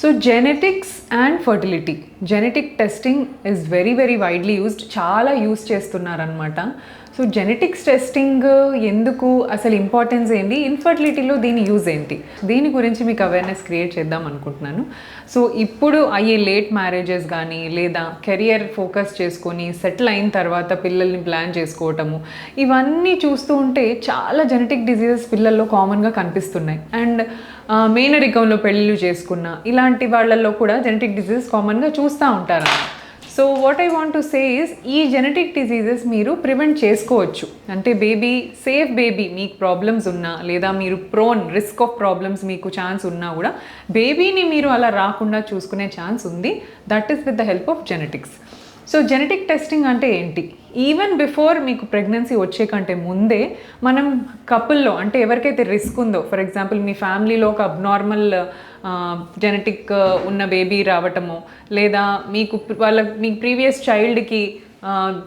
So genetics and fertility genetic testing is very very widely used చాలా use చేస్తున్నారనమాట so genetics testing ఎందుకు అసలు importance ఏంటి? ఇన్ఫర్టిలిటీలో దీని యూజ్ ఏంటి? దీని గురించి మీకు అవేర్నెస్ క్రియేట్ చేద్దాం అనుకుంటున్నాను. సో ఇప్పుడు అయ్యే లేట్ మ్యారేజెస్ కానీ లేదా కెరియర్ ఫోకస్ చేసుకొని సెటిల్ అయిన తర్వాత పిల్లల్ని ప్లాన్ చేసుకోవటము ఇవన్నీ చూస్తూ ఉంటే చాలా జెనెటిక్ డిజీజెస్ పిల్లల్లో కామన్గా కనిపిస్తున్నాయి. అండ్ మేనరికంలో పెళ్ళిళ్ళు చేసుకున్న ఇలాంటి వాళ్ళల్లో కూడా జెనెటిక్ డిజీజెస్ కామన్గా చూస్తూ ఉంటారు so what I want to say is ఈ జెనెటిక్ డిసీజెస్ మీరు ప్రివెంట్ చేసుకోవచ్చు. అంటే బేబీ సేఫ్ బేబీ మీకు ప్రాబ్లమ్స్ ఉన్నా లేదా మీరు ప్రోన్ రిస్క్ ఆఫ్ ప్రాబ్లమ్స్ మీకు ఛాన్స్ ఉన్నా కూడా బేబీని మీరు అలా రాకుండా చూసుకునే ఛాన్స్ ఉంది. That is with the help of genetics so genetic testing అంటే ఏంటి? ఈవెన్ బిఫోర్ మీకు ప్రెగ్నెన్సీ వచ్చే కంటే ముందే మనం కపుల్లో అంటే ఎవరికైతే రిస్క్ ఉందో ఫర్ ఎగ్జాంపుల్ మీ ఫ్యామిలీలో ఒక అబ్నార్మల్ జెనెటిక్ ఉన్న బేబీ రావటము లేదా మీకు వాళ్ళ మీ ప్రీవియస్ చైల్డ్కి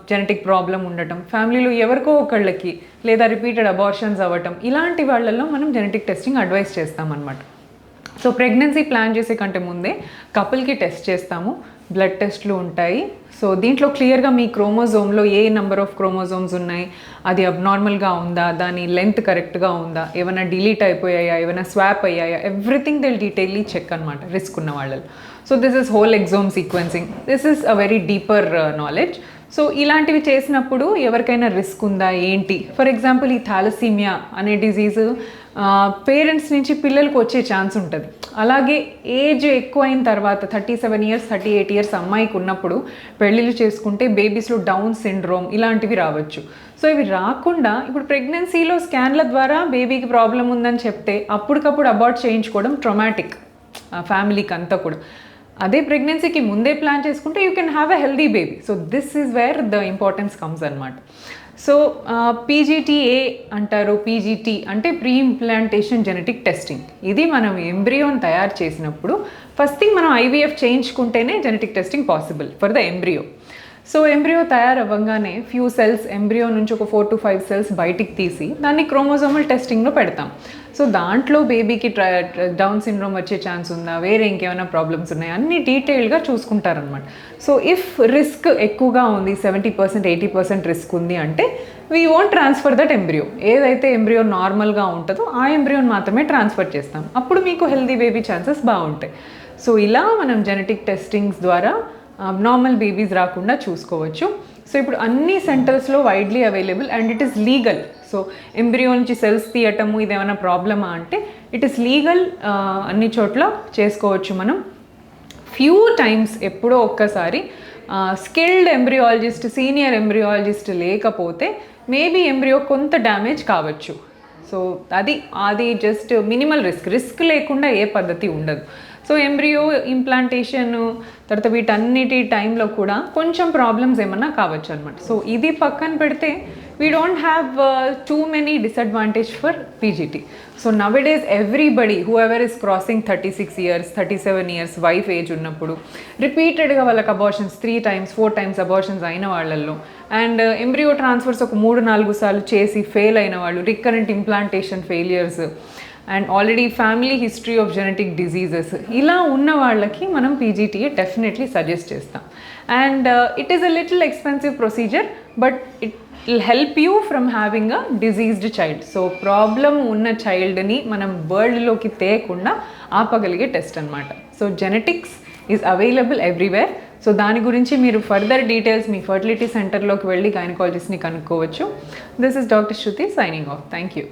జెనెటిక్ ప్రాబ్లం ఉండటం ఫ్యామిలీలో ఎవరికో ఒకళ్ళకి లేదా రిపీటెడ్ అబార్షన్స్ అవ్వటం ఇలాంటి వాళ్ళల్లో మనం జెనెటిక్ టెస్టింగ్ అడ్వైస్ చేస్తామన్నమాట. సో ప్రెగ్నెన్సీ ప్లాన్ చేసే కంటే ముందే కపుల్కి టెస్ట్ చేస్తాము. బ్లడ్ టెస్ట్లు ఉంటాయి. సో దీంట్లో క్లియర్గా మీ క్రోమోజోమ్లో ఏ నెంబర్ ఆఫ్ క్రోమోజోమ్స్ ఉన్నాయి? అది అబ్నార్మల్గా ఉందా? దాని లెంత్ కరెక్ట్గా ఉందా? ఏమైనా డిలీట్ అయిపోయాయా? ఏమైనా స్వాప్ అయ్యాయా? ఎవ్రీథింగ్ దిల్ డీటెయిల్లీ చెక్ అనమాట రిస్క్ ఉన్న వాళ్ళలో. So this is whole exome sequencing this is a very deeper knowledge so ఇలాంటివి చేసినప్పుడు ఎవరికైనా రిస్క్ ఉందా? ఏంటి? ఫర్ ఎగ్జాంపుల్ ఈ థాలసీమియా అనే డిజీజు పేరెంట్స్ నుంచి పిల్లలకు వచ్చే ఛాన్స్ ఉంటుంది. అలాగే ఏజ్ ఎక్కువ అయిన తర్వాత thirty seven years thirty eight years అమ్మాయికి ఉన్నప్పుడు పెళ్ళిళ్ళు చేసుకుంటే బేబీస్లో డౌన్ సిండ్రోమ్ ఇలాంటివి రావచ్చు. సో ఇవి రాకుండా ఇప్పుడు ప్రెగ్నెన్సీలో స్కాన్ల ద్వారా బేబీకి ప్రాబ్లం ఉందని చెప్తే అప్పటికప్పుడు అబార్ట్ చేయించుకోవడం ట్రొమాటిక్ ఫ్యామిలీకి అంతా కూడా. అదే ప్రెగ్నెన్సీకి ముందే ప్లాన్ చేసుకుంటే you can have a healthy baby so this is where the importance comes అనమాట సో పీజీటీఏ అంటారు పీజీటీ అంటే ప్రీ ఇంప్లాంటేషన్ జెనెటిక్ టెస్టింగ్ ఇది మనం ఎంబ్రియోని తయారు చేసినప్పుడు ఫస్ట్ థింగ్ మనం IVF చేయించుకుంటేనే genetic testing possible for the embryo so embryo తయారవ్వగానే few cells embryo నుంచి ఒక ఫోర్ టు ఫైవ్ సెల్స్ బయటికి తీసి దాన్ని క్రోమోజోమల్ టెస్టింగ్లో పెడతాం. సో దాంట్లో బేబీకి డౌన్ సిండ్రోమ్ వచ్చే ఛాన్స్ ఉందా వేరే ఇంకేమైనా ప్రాబ్లమ్స్ ఉన్నాయా అన్ని డీటెయిల్గా చూసుకుంటారనమాట సో ఇఫ్ రిస్క్ ఎక్కువగా ఉంది seventy percent eighty percent risk ఉంది అంటే we won't transfer that embryo ఏదైతే ఎంబ్రియో నార్మల్గా ఉంటుందో ఆ ఎంబ్రియోని మాత్రమే ట్రాన్స్ఫర్ చేస్తాం. అప్పుడు మీకు హెల్దీ బేబీ ఛాన్సెస్ బాగుంటాయి. సో ఇలా మనం జెనెటిక్ టెస్టింగ్స్ ద్వారా నార్మల్ బేబీస్ రాకుండా చూసుకోవచ్చు. సో ఇప్పుడు అన్ని సెంటర్స్లో widely available and it is legal so embryo నుంచి సెల్స్ తీయటము ఇది ఏమైనా ప్రాబ్లమా అంటే ఇట్ ఈస్ లీగల్ అన్ని చోట్ల చేసుకోవచ్చు మనం. ఫ్యూ టైమ్స్ ఎప్పుడో ఒక్కసారి స్కిల్డ్ ఎంబ్రియాలజిస్ట్ సీనియర్ ఎంబ్రియాలజిస్ట్ లేకపోతే మేబీ ఎంబ్రియో కొంత డ్యామేజ్ కావచ్చు. సో అది అది జస్ట్ మినిమల్ రిస్క్ రిస్క్ లేకుండా ఏ పద్ధతి ఉండదు. సో ఎంబ్రియో ఇంప్లాంటేషన్ తర్వాత వీటన్నిటి టైంలో కూడా కొంచెం ప్రాబ్లమ్స్ ఏమన్నా కావచ్చు అనమాట సో ఇది పక్కన పెడితే we don't have too many disadvantage for PGT so nowadays everybody who ever is crossing thirty six years thirty seven years wife age ఉన్నప్పుడు రిపీటెడ్గా వాళ్ళకి abortions three times four times abortions అయిన వాళ్ళల్లో. అండ్ ఎంబ్రియో ట్రాన్స్ఫర్స్ ఒక మూడు నాలుగు సార్లు చేసి ఫెయిల్ అయిన వాళ్ళు recurrent implantation failures and already family history of genetic diseases. ఇలా ఉన్న వాళ్ళకి మనం పీజీటీఏ డెఫినెట్లీ సజెస్ట్ చేస్తాం. And it is a little expensive procedure but it will help you from having a diseased child so problem ఉన్న చైల్డ్ని మనం వరల్డ్లోకి తేయకుండా ఆపగలిగే టెస్ట్ అనమాట so genetics is available everywhere so దాని గురించి మీరు ఫర్దర్ డీటెయిల్స్ మీ ఫర్టిలిటీ సెంటర్లోకి వెళ్ళి గైనకాలజిస్ట్ని కనుక్కోవచ్చు. This is doctor Shruti signing off thank you